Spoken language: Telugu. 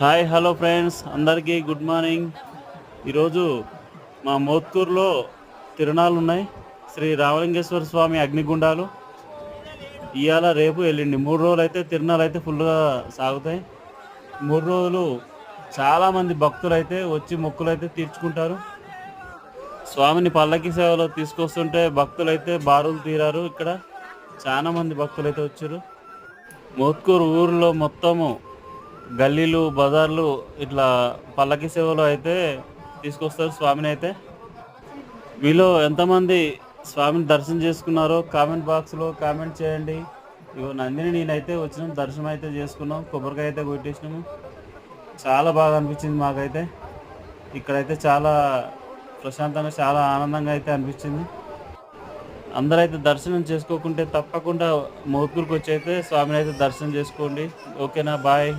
Hi hello friends. అందరికీ గుడ్ మార్నింగ్. ఈరోజు మా మోత్కూరులో తిరుణాలు ఉన్నాయి శ్రీ రామలింగేశ్వర స్వామి అగ్నిగుండాలు. ఇవాళ రేపు వెళ్ళిండి మూడు రోజులు అయితే తిరణాలు అయితే ఫుల్గా సాగుతాయి. మూడు రోజులు చాలామంది భక్తులు అయితే వచ్చి మొక్కులు అయితే తీర్చుకుంటారు. స్వామిని పల్లకి సేవలో తీసుకొస్తుంటే భక్తులు అయితే బారులు తీరారు. ఇక్కడ చాలామంది భక్తులు అయితే వచ్చారు. మోత్కూరు ఊరిలో మొత్తము గల్లీలు బజార్లు ఇట్లా పల్లకి సేవలో అయితే తీసుకొస్తారు స్వామిని అయితే. వీళ్ళు ఎంతమంది స్వామిని దర్శనం చేసుకున్నారో కామెంట్ బాక్స్లో కామెంట్ చేయండి. ఇగో నందిని నేనైతే వచ్చినాం దర్శనం అయితే చేసుకున్నాం కొబ్బరికాయ అయితే కొట్టేసినాము. చాలా బాగా అనిపించింది మాకైతే. ఇక్కడైతే చాలా ప్రశాంతంగా చాలా ఆనందంగా అయితే అనిపించింది. అందరైతే దర్శనం చేసుకోకుంటే తప్పకుండా మోత్కూరుకి వచ్చి అయితే స్వామిని అయితే దర్శనం చేసుకోండి. ఓకేనా? బాయ్.